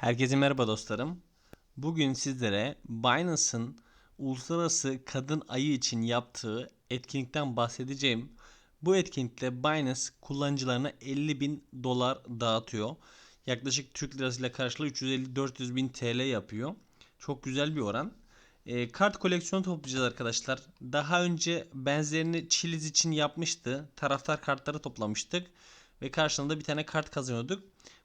Herkese merhaba dostlarım. Bugün sizlere Binance'ın Uluslararası Kadın Ayı için yaptığı etkinlikten bahsedeceğim. Bu etkinlikte Binance kullanıcılarına 50 bin dolar dağıtıyor. Yaklaşık Türk lirasıyla karşılığı 350-400 bin TL yapıyor. Çok güzel bir oran. E, kart koleksiyonu toplayacağız arkadaşlar. Daha önce benzerini Chiliz için yapmıştı. Taraftar kartları toplamıştık. Ve karşılığında bir tane kart kazanıyorduk.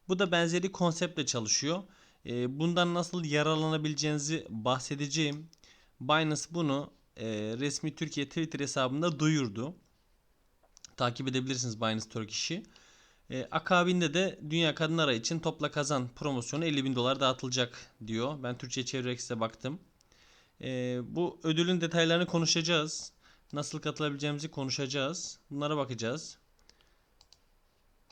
Bu da benzeri konseptle çalışıyor. E, bundan nasıl yararlanabileceğinizi bahsedeceğim. Binance bunu e, resmi Türkiye Twitter hesabında duyurdu. Takip edebilirsiniz Binance Turkish'i. E, akabinde de Dünya Kadınlar Ayı için topla kazan promosyonu 50 bin dolar dağıtılacak diyor. Ben Türkçe çevirerek size baktım. E, bu ödülün detaylarını konuşacağız. Nasıl katılabileceğimizi konuşacağız. Bunlara bakacağız.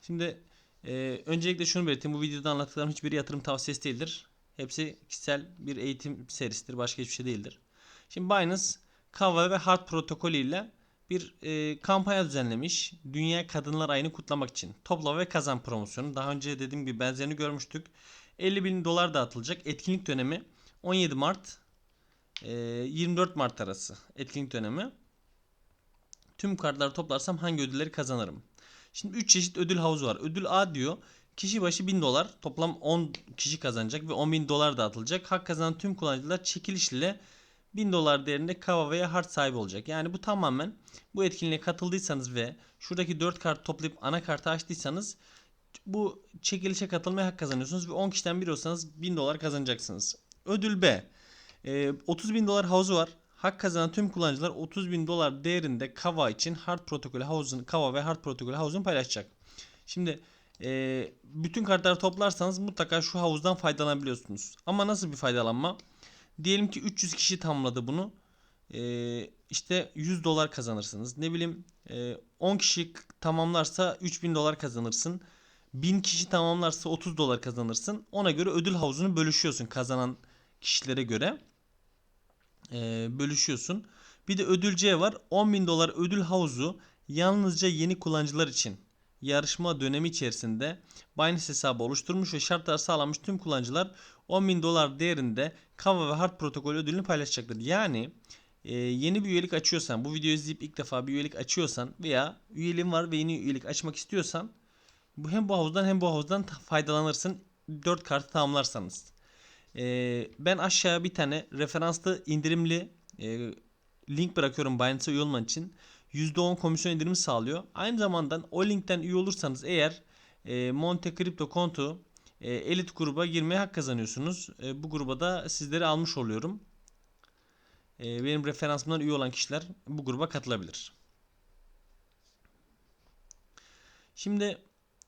Şimdi e, öncelikle şunu belirteyim. Bu videoda anlattıklarım hiçbiri yatırım tavsiyesi değildir. Hepsi kişisel bir eğitim serisidir. Başka hiçbir şey değildir. Şimdi Binance Kava ve Hard protokolü ile bir e, kampanya düzenlemiş. Dünya Kadınlar Ayı'nı kutlamak için. Topla ve kazan promosyonu. Daha önce dediğim gibi benzerini görmüştük. 50 bin dolar dağıtılacak. Etkinlik dönemi 17 Mart e, 24 Mart arası. Etkinlik dönemi. Tüm kartları toplarsam hangi ödülleri kazanırım? Şimdi 3 çeşit ödül havuzu var. Ödül A diyor. Kişi başı 1000 dolar. Toplam 10 kişi kazanacak ve 10 bin dolar dağıtılacak. Hak kazanan tüm kullanıcılar çekiliş ile 1000 dolar değerinde kava veya hard sahibi olacak. Yani bu tamamen bu etkinliğe katıldıysanız ve şuradaki 4 kart toplayıp ana kartı açtıysanız bu çekilişe katılmaya hak kazanıyorsunuz ve 10 kişiden biri olsanız 1000 dolar kazanacaksınız. Ödül B. Ee, 30 bin dolar havuzu var. Hak kazanan tüm kullanıcılar 30 bin dolar değerinde Kava için hard protokolü havuzun Kava ve hard protokolü havuzunu paylaşacak. Şimdi e, bütün kartları toplarsanız mutlaka şu havuzdan faydalanabiliyorsunuz. Ama nasıl bir faydalanma? Diyelim ki 300 kişi tamamladı bunu. E, işte 100 dolar kazanırsınız. Ne bileyim e, 10 kişi tamamlarsa 3000 dolar kazanırsın. 1000 kişi tamamlarsa 30 dolar kazanırsın. Ona göre ödül havuzunu bölüşüyorsun kazanan kişilere göre e, bölüşüyorsun. Bir de ödül C var. 10 bin dolar ödül havuzu yalnızca yeni kullanıcılar için yarışma dönemi içerisinde Binance hesabı oluşturmuş ve şartlar sağlanmış tüm kullanıcılar 10 bin dolar değerinde Kava ve Hard protokol ödülünü paylaşacaktır. Yani e, yeni bir üyelik açıyorsan, bu videoyu izleyip ilk defa bir üyelik açıyorsan veya üyeliğin var ve yeni üyelik açmak istiyorsan bu hem bu havuzdan hem bu havuzdan faydalanırsın 4 kartı tamamlarsanız. Ee, ben aşağıya bir tane referanslı indirimli e, link bırakıyorum Binance'a üye olman için. %10 komisyon indirimi sağlıyor. Aynı zamanda o linkten üye olursanız eğer e, Monte Crypto kontu e, elit gruba girmeye hak kazanıyorsunuz. E, bu gruba da sizleri almış oluyorum. E, benim referansımdan üye olan kişiler bu gruba katılabilir. Şimdi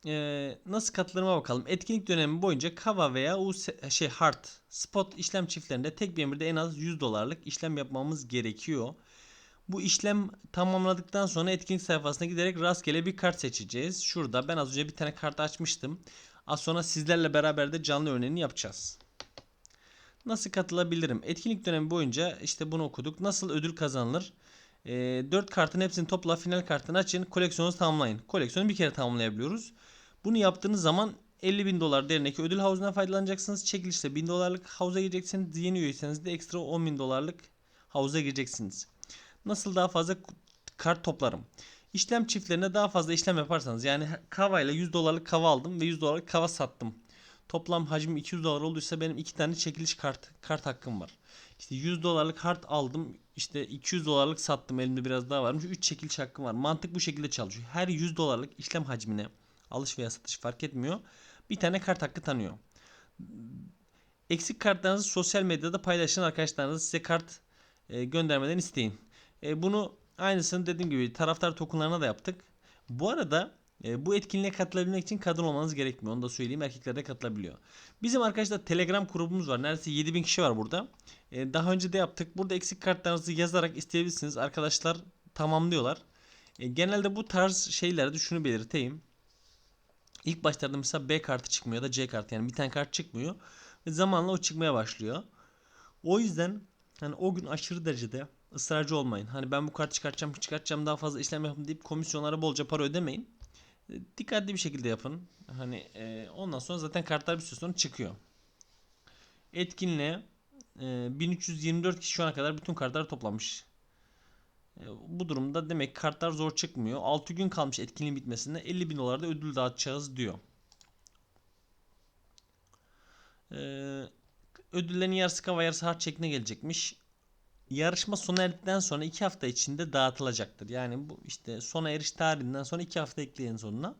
ee, nasıl katılırıma bakalım. Etkinlik dönemi boyunca Kava veya US, şey Hard spot işlem çiftlerinde tek bir emirde en az 100 dolarlık işlem yapmamız gerekiyor. Bu işlem tamamladıktan sonra etkinlik sayfasına giderek rastgele bir kart seçeceğiz. Şurada ben az önce bir tane kart açmıştım. Az sonra sizlerle beraber de canlı örneğini yapacağız. Nasıl katılabilirim? Etkinlik dönemi boyunca işte bunu okuduk. Nasıl ödül kazanılır? E, 4 kartın hepsini topla final kartını açın. Koleksiyonunuzu tamamlayın. Koleksiyonu bir kere tamamlayabiliyoruz. Bunu yaptığınız zaman 50 bin dolar değerindeki ödül havuzundan faydalanacaksınız. Çekilişte 1000 dolarlık havuza gireceksiniz. Yeni üyeyseniz de ekstra 10 bin dolarlık havuza gireceksiniz. Nasıl daha fazla kart toplarım? İşlem çiftlerine daha fazla işlem yaparsanız yani kava ile 100 dolarlık kava aldım ve 100 dolarlık kava sattım. Toplam hacim 200 dolar olduysa benim iki tane çekiliş kart kart hakkım var. İşte 100 dolarlık kart aldım. işte 200 dolarlık sattım. Elimde biraz daha varmış. 3 çekiliş hakkım var. Mantık bu şekilde çalışıyor. Her 100 dolarlık işlem hacmine alış veya satış fark etmiyor. Bir tane kart hakkı tanıyor. Eksik kartlarınızı sosyal medyada paylaşın arkadaşlarınız size kart e, göndermeden isteyin. E, bunu aynısını dediğim gibi taraftar tokenlarına da yaptık. Bu arada e, bu etkinliğe katılabilmek için kadın olmanız gerekmiyor. Onu da söyleyeyim. Erkekler de katılabiliyor. Bizim arkadaşlar Telegram grubumuz var. Neredeyse 7000 kişi var burada. E, daha önce de yaptık. Burada eksik kartlarınızı yazarak isteyebilirsiniz. Arkadaşlar tamamlıyorlar. E, genelde bu tarz şeylerde şunu belirteyim. İlk başlarda mesela B kartı çıkmıyor ya da C kartı yani bir tane kart çıkmıyor. Ve zamanla o çıkmaya başlıyor. O yüzden hani o gün aşırı derecede ısrarcı olmayın. Hani ben bu kartı çıkartacağım, çıkartacağım daha fazla işlem yapayım deyip komisyonlara bolca para ödemeyin. E, dikkatli bir şekilde yapın. Hani e, ondan sonra zaten kartlar bir süre sonra çıkıyor. etkinliğe e, 1324 kişi şu ana kadar bütün kartları toplamış. E, bu durumda demek kartlar zor çıkmıyor. 6 gün kalmış etkinliğin bitmesine 50 bin dolarda ödül dağıtacağız diyor. E, ödüllerin yarısı kava yarısı hard şekline gelecekmiş. Yarışma sona erdikten sonra 2 hafta içinde dağıtılacaktır. Yani bu işte sona eriş tarihinden sonra 2 hafta ekleyin sonuna.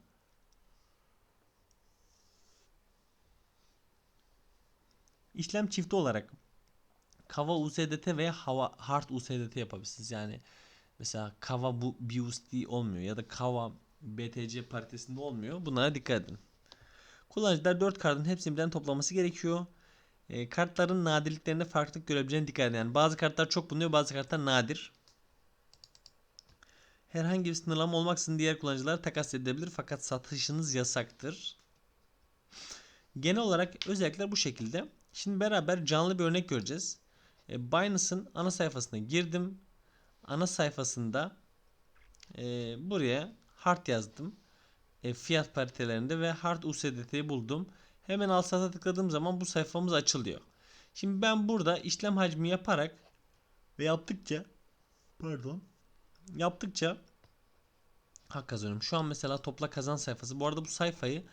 İşlem çifti olarak Kava USDT veya Hava Hard USDT yapabilirsiniz. Yani mesela Kava bu BUSD olmuyor ya da Kava BTC paritesinde olmuyor. Bunlara dikkat edin. Kullanıcılar 4 kartın hepsini birden toplaması gerekiyor. E, kartların nadirliklerinde farklılık görebileceğine dikkat edin. Yani bazı kartlar çok bulunuyor, bazı kartlar nadir. Herhangi bir sınırlama olmaksızın diğer kullanıcılar takas edebilir fakat satışınız yasaktır. Genel olarak özellikler bu şekilde. Şimdi beraber canlı bir örnek göreceğiz. E, Binance'ın ana sayfasına girdim. Ana sayfasında e, buraya hard yazdım. E, fiyat paritelerinde ve hard USDT'yi buldum. Hemen al sata tıkladığım zaman bu sayfamız açılıyor. Şimdi ben burada işlem hacmi yaparak ve yaptıkça pardon yaptıkça hak kazanıyorum. Şu an mesela topla kazan sayfası. Bu arada bu sayfayı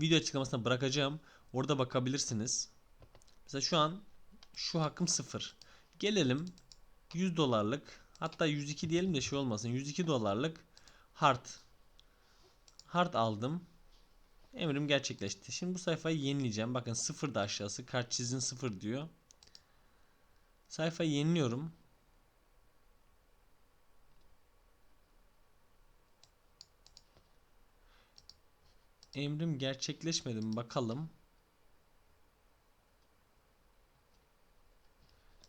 video açıklamasına bırakacağım. Orada bakabilirsiniz. Mesela şu an şu hakkım 0. Gelelim 100 dolarlık hatta 102 diyelim de şey olmasın. 102 dolarlık hard hard aldım. Emrim gerçekleşti. Şimdi bu sayfayı yenileyeceğim. Bakın 0 da aşağısı. Kart çizin 0 diyor. Sayfayı yeniliyorum. Emrim gerçekleşmedi mi bakalım.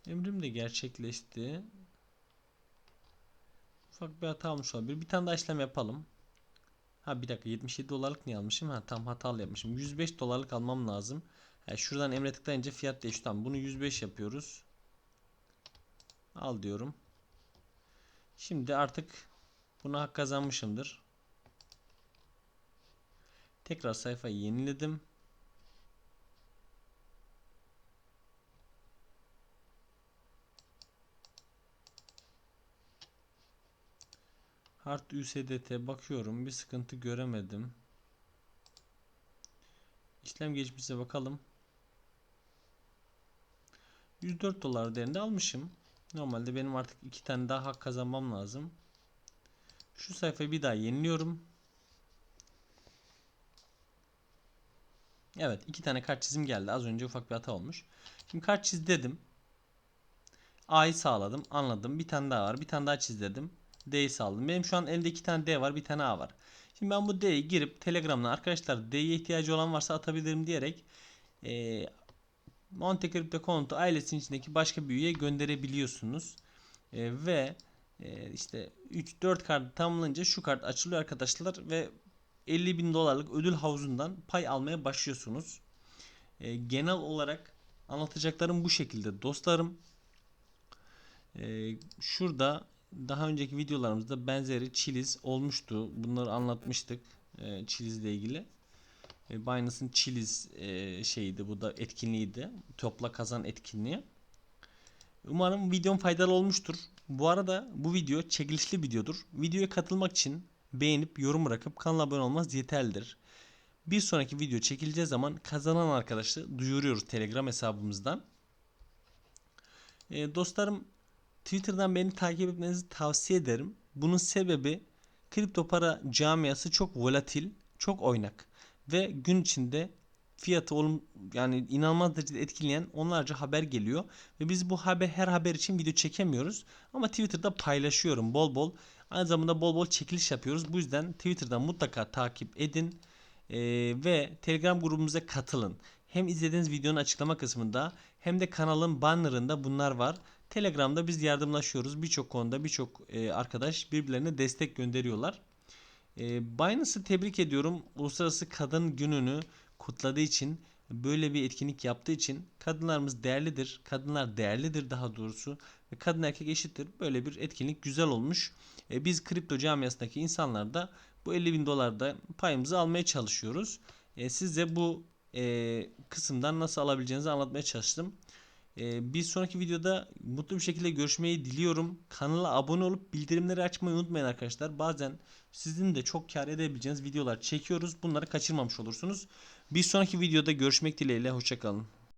Emrim de gerçekleşti. Ufak bir hata olmuş olabilir. Bir tane daha işlem yapalım. Ha bir dakika 77 dolarlık niye almışım? Ha tam hatalı yapmışım. 105 dolarlık almam lazım. Yani şuradan emre tıklayınca fiyat değişti. Tamam bunu 105 yapıyoruz. Al diyorum. Şimdi artık buna hak kazanmışımdır. Tekrar sayfayı yeniledim. Hard USDT bakıyorum. Bir sıkıntı göremedim. İşlem geçmişe bakalım. 104 dolar değerinde almışım. Normalde benim artık iki tane daha hak kazanmam lazım. Şu sayfayı bir daha yeniliyorum. Evet iki tane kart çizim geldi. Az önce ufak bir hata olmuş. Şimdi kart çiz dedim. A'yı sağladım. Anladım. Bir tane daha var. Bir tane daha çiz dedim. D'yi sağladım. Benim şu an elimde iki tane D var. Bir tane A var. Şimdi ben bu D'yi girip Telegram'dan arkadaşlar D'ye ihtiyacı olan varsa atabilirim diyerek e, Monte Crypto Konto ailesinin içindeki başka bir üyeye gönderebiliyorsunuz. E, ve e, işte 3-4 kart tamamlanınca şu kart açılıyor arkadaşlar ve 50 bin dolarlık ödül havuzundan pay almaya başlıyorsunuz. E, genel olarak anlatacaklarım bu şekilde dostlarım. E, şurada daha önceki videolarımızda benzeri Chiliz olmuştu. Bunları anlatmıştık e, Chiliz ilgili. E, Binance'ın Chiliz e, şeydi bu da etkinliğiydi. Topla kazan etkinliği. Umarım videom faydalı olmuştur. Bu arada bu video çekilişli videodur. Videoya katılmak için beğenip yorum bırakıp kanala abone olmanız yeterlidir. Bir sonraki video çekileceği zaman kazanan arkadaşı duyuruyoruz Telegram hesabımızdan. E, dostlarım Twitter'dan beni takip etmenizi tavsiye ederim. Bunun sebebi kripto para camiası çok volatil, çok oynak ve gün içinde fiyatı olum yani inanılmaz derecede etkileyen onlarca haber geliyor ve biz bu haber her haber için video çekemiyoruz ama Twitter'da paylaşıyorum bol bol. Aynı zamanda bol bol çekiliş yapıyoruz. Bu yüzden Twitter'dan mutlaka takip edin ee, ve Telegram grubumuza katılın. Hem izlediğiniz videonun açıklama kısmında hem de kanalın bannerında bunlar var. Telegram'da biz yardımlaşıyoruz. Birçok konuda birçok e, arkadaş birbirlerine destek gönderiyorlar. E, Binance'ı tebrik ediyorum. Uluslararası Kadın Günü'nü kutladığı için böyle bir etkinlik yaptığı için kadınlarımız değerlidir. Kadınlar değerlidir daha doğrusu. Ve kadın erkek eşittir. Böyle bir etkinlik güzel olmuş. E, biz kripto camiasındaki insanlar da bu 50 bin dolarda payımızı almaya çalışıyoruz. E, size bu e, kısımdan nasıl alabileceğinizi anlatmaya çalıştım. Ee, bir sonraki videoda mutlu bir şekilde görüşmeyi diliyorum. Kanala abone olup bildirimleri açmayı unutmayın arkadaşlar. Bazen sizin de çok kar edebileceğiniz videolar çekiyoruz. Bunları kaçırmamış olursunuz. Bir sonraki videoda görüşmek dileğiyle. Hoşçakalın.